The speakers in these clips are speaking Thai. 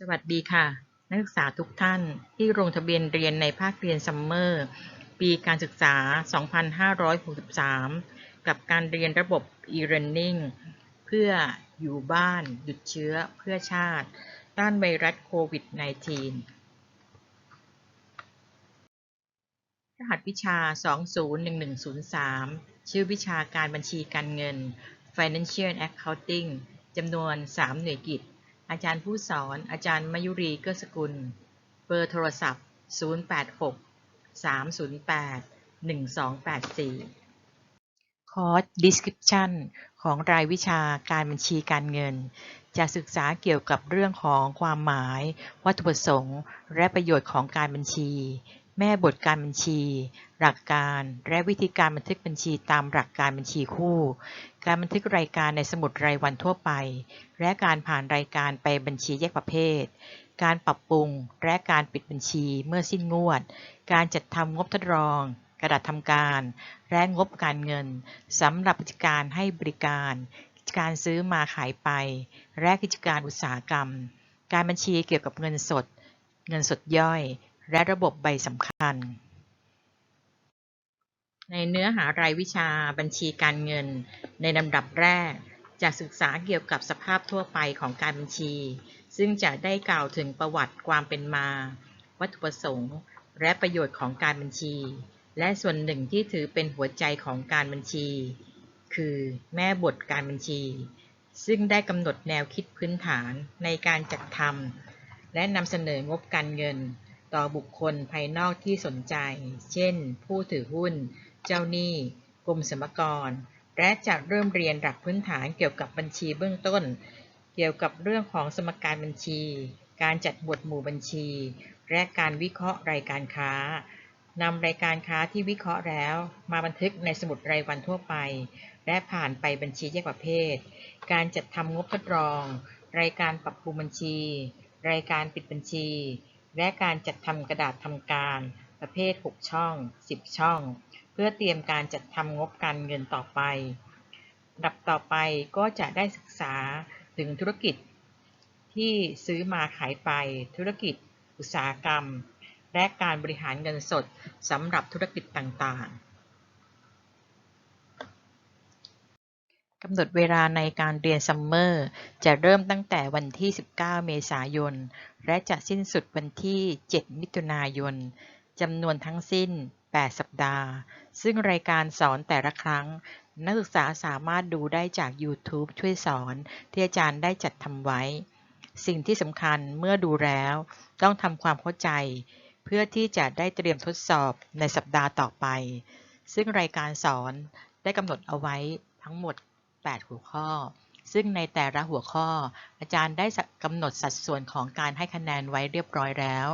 สวัสดีค่ะ นักศึกษาทุกท่านที่ลงทะเบียนเรียนในภาคเรียนซัมเมอร์ ปีการศึกษา 2563 กับการเรียนระบบ e-learning เพื่ออยู่บ้าน หยุดเชื้อเพื่อชาติ ต้านไวรัสโควิด -19 รหัสวิชา 201103 ชื่อวิชาการบัญชีการเงิน Financial Accounting จำนวน 3 หน่วยกิจ อาจารย์ผู้สอน อาจารย์มยุรีเกื้อสกุล เบอร์โทรศัพท์ 086 308 1284 คอร์ส Description ของรายวิชาการบัญชีการเงิน จะศึกษาเกี่ยวกับเรื่องของความหมาย วัตถุประสงค์ และประโยชน์ของการบัญชี แม่บทการบัญชี หลักการ และวิธีการบันทึกบัญชีตามหลักการบัญชีคู่ การบันทึกรายการในสมุดรายวันทั่วไป และการผ่านรายการไปบัญชีแยกประเภท การปรับปรุงและการปิดบัญชีเมื่อสิ้นงวด การจัดทำงบทดลอง กระดาษทำการ และงบการเงินสำหรับกิจการให้บริการกิจการซื้อมาขายไป และกิจการอุตสาหกรรม การบัญชีเกี่ยวกับเงินสด เงินสดย่อย และระบบใบสำคัญ ในเนื้อหารายวิชาบัญชีการเงิน ในลำดับแรก จะศึกษาเกี่ยวกับสภาพทั่วไปของการบัญชี ซึ่งจะได้กล่าวถึงประวัติความเป็นมา วัตถุประสงค์ และประโยชน์ของการบัญชี และส่วนหนึ่งที่ถือเป็นหัวใจของการบัญชี คือแม่บทการบัญชี ซึ่งได้กำหนดแนวคิดพื้นฐานในการจัดทำและนำเสนองบการเงิน ต่อบุคคลภายนอกที่สนใจ เช่น ผู้ถือหุ้น เจ้าหนี้ กรมสรรพากร และจะเริ่มเรียนหลักพื้นฐานเกี่ยวกับบัญชีเบื้องต้น เกี่ยวกับเรื่องของสมการบัญชี การจัดหมวดหมู่บัญชี และการวิเคราะห์รายการค้านำรายการค้าที่วิเคราะห์แล้ว มาบันทึกในสมุดรายวันทั่วไป และผ่านไปบัญชีแยกประเภท การจัดทำงบทดลอง รายการปรับปรุงบัญชี รายการปิดบัญชี และการจัดทำกระดาษทำการประเภท 6 ช่อง 10 ช่อง เพื่อเตรียมการจัดทำงบการเงินต่อไปดับต่อไปก็จะได้ศึกษาถึงธุรกิจ ที่ซื้อมาขายไป ธุรกิจ อุตสาหกรรม และการบริหารเงินสดสำหรับธุรกิจต่างๆ กำหนดเวลาในการเรียนซัมเมอร์จะเริ่มตั้งแต่วันที่ 19 เมษายน และจะสิ้นสุดวันที่ 7 มิถุนายน จำนวนทั้งสิ้น 8 สัปดาห์ ซึ่งรายการสอนแต่ละครั้ง นักศึกษาสามารถดูได้จาก YouTube ช่วยสอนที่อาจารย์ได้จัดทำไว้ สิ่งที่สำคัญเมื่อดูแล้ว ต้องทำความเข้าใจ เพื่อที่จะได้เตรียมทดสอบในสัปดาห์ต่อไป ซึ่งรายการสอนได้กำหนดเอาไว้ทั้งหมด 8 หัวข้อ ซึ่งในแต่ละหัวข้อ อาจารย์ได้กำหนดสัดส่วนของการให้คะแนนไว้เรียบร้อยแล้ว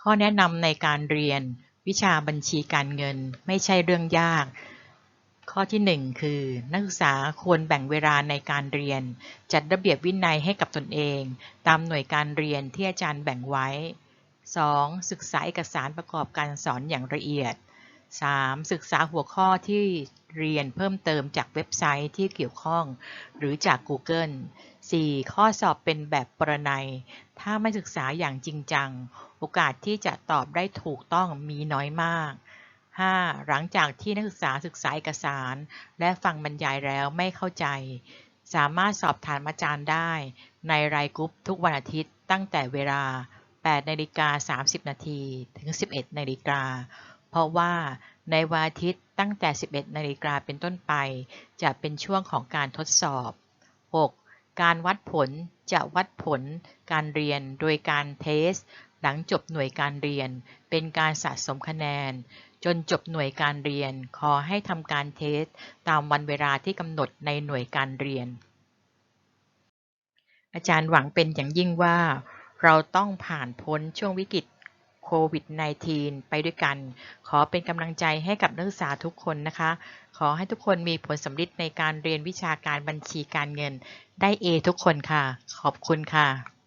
ข้อแนะนำในการเรียน วิชาบัญชีการเงินไม่ใช่เรื่องยาก ข้อที่ 1 คือ นักศึกษาควรแบ่งเวลาในการเรียน จัดระเบียบวินัยให้กับตนเอง ตามหน่วยการเรียนที่อาจารย์แบ่งไว้ 2. ศึกษาเอกสารประกอบการสอนอย่างละเอียด 3. ศึกษาหัวข้อที่เรียนเพิ่มเติมจากเว็บไซต์ที่เกี่ยวข้องหรือจาก Google 4. ข้อสอบเป็นแบบปรนัย ถ้าไม่ศึกษาอย่างจริงจัง โอกาสที่จะตอบได้ถูกต้องมีน้อยมาก 5. หลังจากที่นักศึกษาศึกษาเอกสาร และฟังบรรยายแล้วไม่เข้าใจ สามารถสอบถามอาจารย์ได้ ในรายกรุ๊ปทุกวันอาทิตย์ตั้งแต่เวลา8นาฬิกา30 นาทีถึง 11นาฬิกา เพราะว่าในวันอาทิตย์ตั้งแต่ 11 นาฬิกาเป็นต้นไป จะเป็นช่วงของการทดสอบ 6. การวัดผลจะวัดผลการเรียนโดยการเทส หลังจบหน่วยการเรียน เป็นการสะสมคะแนน จนจบหน่วยการเรียน ขอให้ทำการเทส ตามวันเวลาที่กำหนดในหน่วยการเรียน อาจารย์หวังเป็นอย่างยิ่งว่า เราต้องผ่านพ้นช่วงวิกฤต โควิด -19 ไปด้วยกัน ขอเป็นกำลังใจให้กับนักศึกษาทุกคนนะคะ ขอให้ทุกคนมีผลสำลิดในการเรียนวิชาการบัญชีการเงิน ได้ A ทุกคนค่ะ ขอบคุณค่ะ